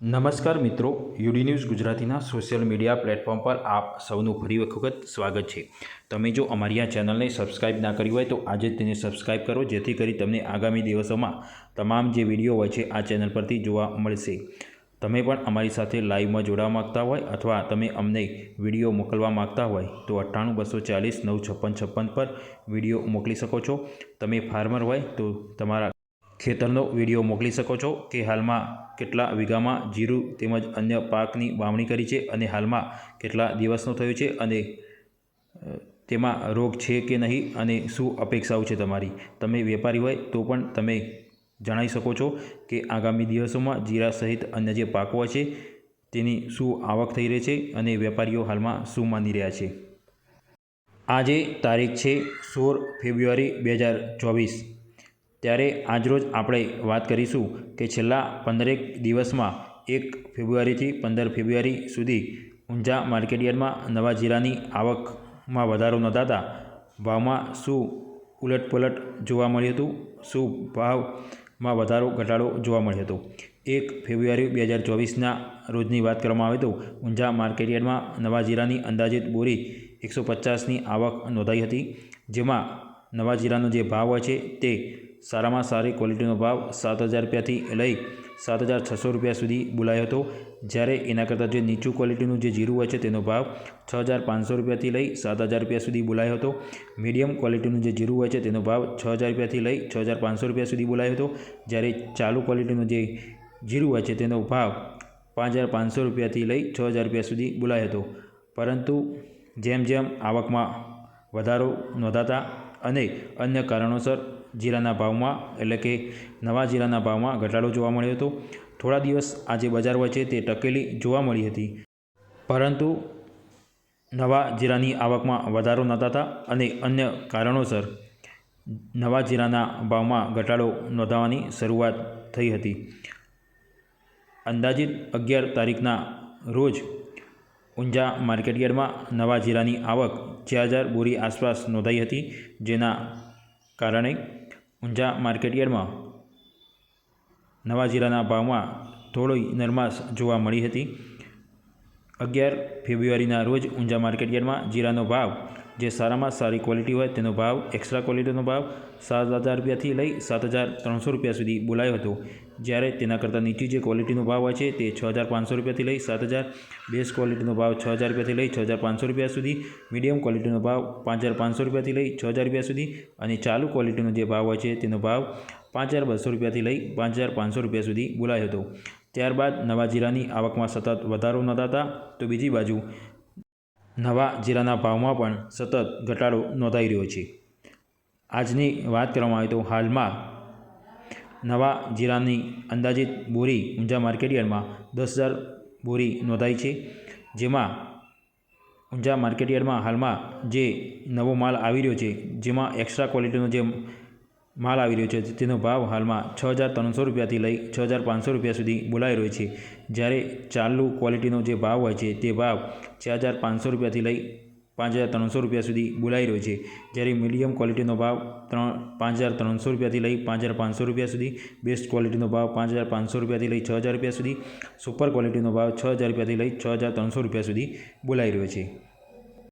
નમસ્કાર મિત્રો, UD news ગુજરાતીના સોશિયલ મીડિયા પ્લેટફોર્મ પર આપ સૌનું ફરી વખત સ્વાગત છે. તમે જો અમારી આ ચેનલને સબસ્ક્રાઇબ ના કરી હોય તો આજે તેને સબસ્ક્રાઇબ કરો, જેથી કરી તમને આગામી દિવસોમાં તમામ જે વીડિયો હોય છે આ ચેનલ પરથી જોવા મળશે. તમે પણ અમારી સાથે લાઈવમાં જોડાવા માગતા હોય અથવા તમે અમને વીડિયો મોકલવા માગતા હોય, તો અઠ્ઠાણું બસો ચાલીસ નવ છપ્પન છપ્પન પર વીડિયો મોકલી શકો છો. તમે ફાર્મર હોય તો તમારા ખેતરનો વીડિયો મોકલી શકો છો કે હાલમાં કેટલા વીઘામાં જીરું તેમજ અન્ય પાકની વાવણી કરી છે અને હાલમાં કેટલા દિવસનો થયો છે અને તેમાં રોગ છે કે નહીં અને શું અપેક્ષાઓ છે તમારી. તમે વેપારી હોય તો પણ તમે જણાવી શકો છો કે આગામી દિવસોમાં જીરા સહિત અન્ય જે પાકો છે તેની શું આવક થઈ રહી છે અને વેપારીઓ હાલમાં શું માની રહ્યા છે. આજે તારીખ છે સોળ ફેબ્રુઆરી બે હજાર ચોવીસ. ત્યારે આજરોજ આપણે વાત કરીશું કે છેલ્લા પંદરેક દિવસમાં એક ફેબ્રુઆરીથી પંદર ફેબ્રુઆરી સુધી ઊંઝા માર્કેટયાર્ડમાં નવા જીરાની આવકમાં વધારો નોંધાતા ભાવમાં શું ઉલટપલટ જોવા મળ્યું હતું? શું ભાવમાં વધારો, ઘટાડો જોવા મળ્યો હતો? એક ફેબ્રુઆરી બે હજાર ચોવીસના રોજની વાત કરવામાં આવે તો ઊંઝા માર્કેટયાર્ડમાં નવા જીરાની અંદાજિત બોરી એકસો પચાસની આવક નોંધાઈ હતી, જેમાં નવા જીરાનો જે ભાવ હોય છે તે સારામાં સારી ક્વોલિટીનો ભાવ સાત હજાર રૂપિયાથી લઈ સાત હજાર છસો રૂપિયા સુધી બોલાયો હતો. જ્યારે એના કરતાં જે નીચું ક્વોલિટીનું જે જીરું હોય છે તેનો ભાવ છ હજાર પાંચસો રૂપિયાથી લઈ સાત હજાર રૂપિયા સુધી બોલાયો હતો. મીડિયમ ક્વોલિટીનું જે જીરું હોય છે તેનો ભાવ છ હજાર રૂપિયાથી લઈ છ હજાર પાંચસો રૂપિયા સુધી બોલાયો હતો. જ્યારે ચાલુ ક્વોલિટીનું જે જીરું હોય છે તેનો ભાવ પાંચ હજાર પાંચસો રૂપિયાથી લઈ છ હજાર રૂપિયા સુધી બોલાયો હતો. પરંતુ જેમ જેમ આવકમાં વધારો નોંધાતા અને અન્ય કારણોસર જીરાના ભાવમાં, એટલે કે નવા જીરાના ભાવમાં ઘટાડો જોવા મળ્યો હતો. થોડા દિવસ આ જે બજાર છે તે ટકેલી જોવા મળી હતી. પરંતુ નવા જીરાની આવકમાં વધારો નોંધાતા અને અન્ય કારણોસર નવા જીરાના ભાવમાં ઘટાડો નોંધાવાની શરૂઆત થઈ હતી. અંદાજિત અગિયાર તારીખના રોજ ઊંઝા માર્કેટયાર્ડમાં નવા જીરાની આવક ચાર હજાર બોરી આસપાસ નોંધાઈ હતી, જેના કારણે ઊંઝા માર્કેટયાર્ડમાં નવા જીરાના ભાવમાં થોડી નરમાશ જોવા મળી હતી. અગિયાર ફેબ્રુઆરીના રોજ ઊંઝા માર્કેટયાર્ડમાં જીરાનો ભાવ જે સારામાં સારી ક્વોલિટી હોય તેનો ભાવ એક્સ્ટ્રા ક્વોલિટીનો ભાવ સાત હજાર રૂપિયાથી લઈ સાત હજાર ત્રણસો રૂપિયા સુધી બોલાયો હતો. જ્યારે તેના કરતાં નીચી જે ક્વોલિટીનો ભાવ હોય છે તે છ હજાર પાંચસો રૂપિયાથી લઈ સાત હજાર બેસ્ટ ક્વોલિટીનો ભાવ છ હજાર રૂપિયાથી લઈ છ હજાર પાંચસો રૂપિયા સુધી મીડિયમ ક્વોલિટીનો ભાવ પાંચ હજાર પાંચસો રૂપિયાથી લઈ છ હજાર રૂપિયા સુધી અને ચાલુ ક્વોલિટીનો જે ભાવ હોય છે તેનો ભાવ પાંચ હજાર બસો રૂપિયાથી લઈ પાંચ હજાર પાંચસો રૂપિયા સુધી બોલાયો હતો. ત્યારબાદ નવા જીરાની આવકમાં સતત વધારો નોંધાતા તો બીજી બાજુ નવા જીરાના ભાવમાં પણ સતત ઘટાડો નોંધાઈ રહ્યો છે. આજની વાત કરવામાં આવે તો હાલમાં નવા જીરાની અંદાજિત બોરી ઊંઝા માર્કેટયાર્ડમાં દસ હજાર બોરી નોંધાઈ છે. જેમાં ઊંઝા માર્કેટયાર્ડમાં હાલમાં જે નવો માલ આવી રહ્યો છે, જેમાં એક્સ્ટ્રા ક્વોલિટીનો જે માલ આવી રહ્યો છે. તેનો ભાવ હાલમાં છ હજાર ત્રણસો રૂપિયાથી લઈ છ હજાર પાંચસો રૂપિયા સુધી બોલાઈ રહ્યો છે. જ્યારે ચાલુ ક્વોલિટીનો જે ભાવ હોય છે, તે ભાવ છ હજાર પાંચસો રૂપિયાથી લઈ પાંચ હજાર ત્રણસો રૂપિયા સુધી બોલાઈ રહ્યો છે. જ્યારે મીડિયમ ક્વોલિટીનો ભાવ ત્રણ પાંચ હજાર ત્રણસો રૂપિયાથી લઈ પાંચ હજાર પાંચસો રૂપિયા સુધી બેસ્ટ ક્વોલિટીનો ભાવ પાંચ હજાર પાંચસો રૂપિયાથી લઈ છ હજાર રૂપિયા સુધી સુપર ક્વોલિટીનો ભાવ છ હજાર રૂપિયાથી લઈ છ હજાર ત્રણસો રૂપિયા સુધી બોલાઈ રહ્યો છે.